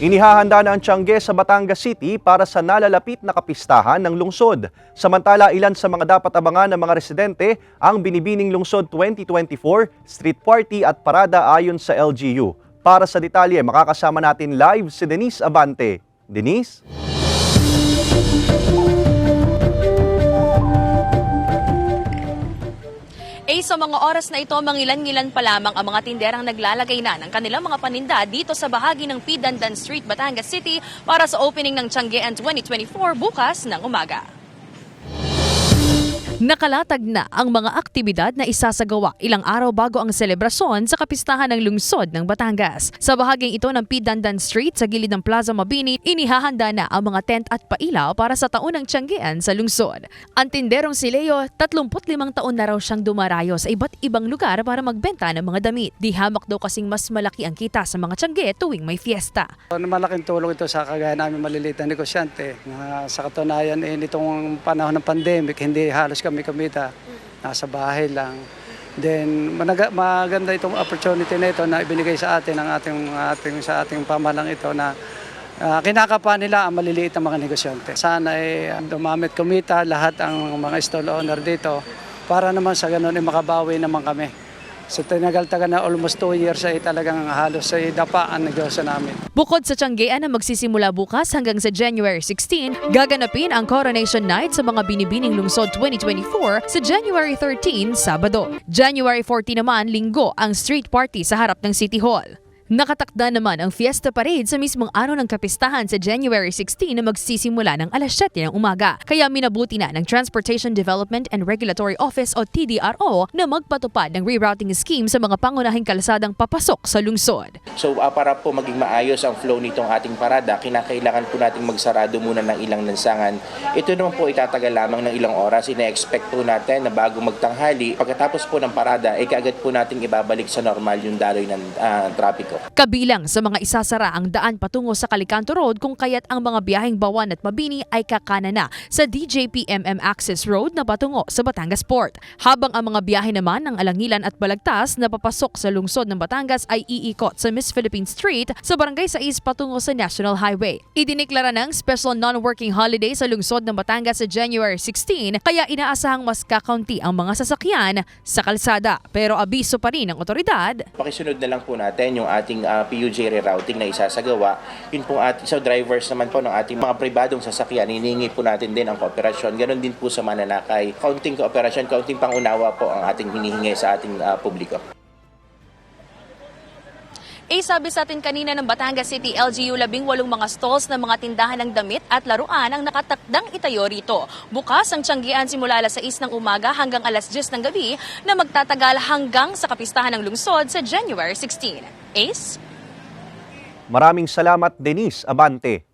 Inihahanda na ang Tiangge sa Batangas City para sa nalalapit na kapistahan ng lungsod. Samantala, ilan sa mga dapat abangan ng mga residente ang Binibining Lungsod 2024 street party at parada ayon sa LGU. Para sa detalye, makakasama natin live si Denise Abante. Denise? Sa mga oras na ito, mangilan-ngilan pa lamang ang mga tinderang naglalagay na ng kanilang mga paninda dito sa bahagi ng Pidandan Street, Batangas City para sa opening ng Tianggean 2024 bukas ng umaga. Nakalatag na ang mga aktibidad na isasagawa ilang araw bago ang selebrasyon sa kapistahan ng lungsod ng Batangas. Sa bahaging ito ng Pidandan Street sa gilid ng Plaza Mabini, inihahanda na ang mga tent at pailaw para sa taunang Tianggean sa lungsod. Ang tinderong si Leo, 35 taon na raw siyang dumarayo sa iba't ibang lugar para magbenta ng mga damit. Di hamak daw kasing mas malaki ang kita sa mga Tiangge tuwing may fiesta. Ano, Malaking tulong ito sa kagaya namin maliliit na negosyante. Sa katunayan, eh, nitong panahon ng pandemic, hindi halos kami kumita. Nasa bahay lang. Then managa, maganda itong opportunity na ito na ibinigay sa atin ng ating, ating sa ating pamalang ito na ah, kinakapa nila ang maliliit na mga negosyante. Sana ay dumamit kumita lahat ang mga stall owner dito para naman sa ganun ay makabawi naman kami. So tinagal-tagal na almost two years ay talagang halos ay dapa ang negosyo namin. Bukod sa Tianggean na magsisimula bukas hanggang sa January 16, gaganapin ang Coronation Night sa mga binibining lungsod 2024 sa January 13, Sabado. January 14 naman, Linggo, ang street party sa harap ng City Hall. Nakatakda naman ang Fiesta Parade sa mismong araw ng kapistahan sa January 16 na magsisimula ng alas 7 ng umaga. Kaya minabuti na ng Transportation Development and Regulatory Office o TDRO na magpatupad ng rerouting scheme sa mga pangunahing kalsadang papasok sa lungsod. So ah, para po maging maayos ang flow nitong ating parada, kinakailangan po nating magsarado muna ng ilang lansangan. Ito naman po itatagal lamang ng ilang oras. Ina-expect po natin na bago magtanghali, pagkatapos po ng parada, ay kaagad po nating ibabalik sa normal yung daloy ng ah, trapiko. Kabilang sa mga isasara ang daan patungo sa Calicanto Road kung kaya't ang mga biyaheng Bawan at Mabini ay kakana na sa DJPMM Access Road na patungo sa Batangas Port. Habang ang mga biyahe naman ng Alangilan at Balagtas na papasok sa lungsod ng Batangas ay iikot sa Miss Philippine Street sa Barangay Sais patungo sa National Highway. Idiniklara ng special non-working holiday sa lungsod ng Batangas sa January 16 kaya inaasahang mas kakaunti ang mga sasakyan sa kalsada. Pero abiso pa rin ng otoridad Pakisunod na lang po natin yung ating ah, PUJ rerouting na isasagawa. Yun po ating sa drivers naman po ng ating mga pribadong sasakyan, hinihingi po natin din ang kooperasyon. Ganon din po sa mananakay. Kaunting kooperasyon, kaunting pangunawa po ang ating hinihingi sa ating ah, publiko. Eh, sabi sa atin kanina ng Batangas City LGU, labing walong mga stalls ng mga tindahan ng damit at laruan ang nakatakdang itayo rito. Bukas ang Tianggian simula alas 6 ng umaga hanggang alas 10 ng gabi na magtatagal hanggang sa kapistahan ng lungsod sa January 16. Ace? Maraming salamat, Denise Abante.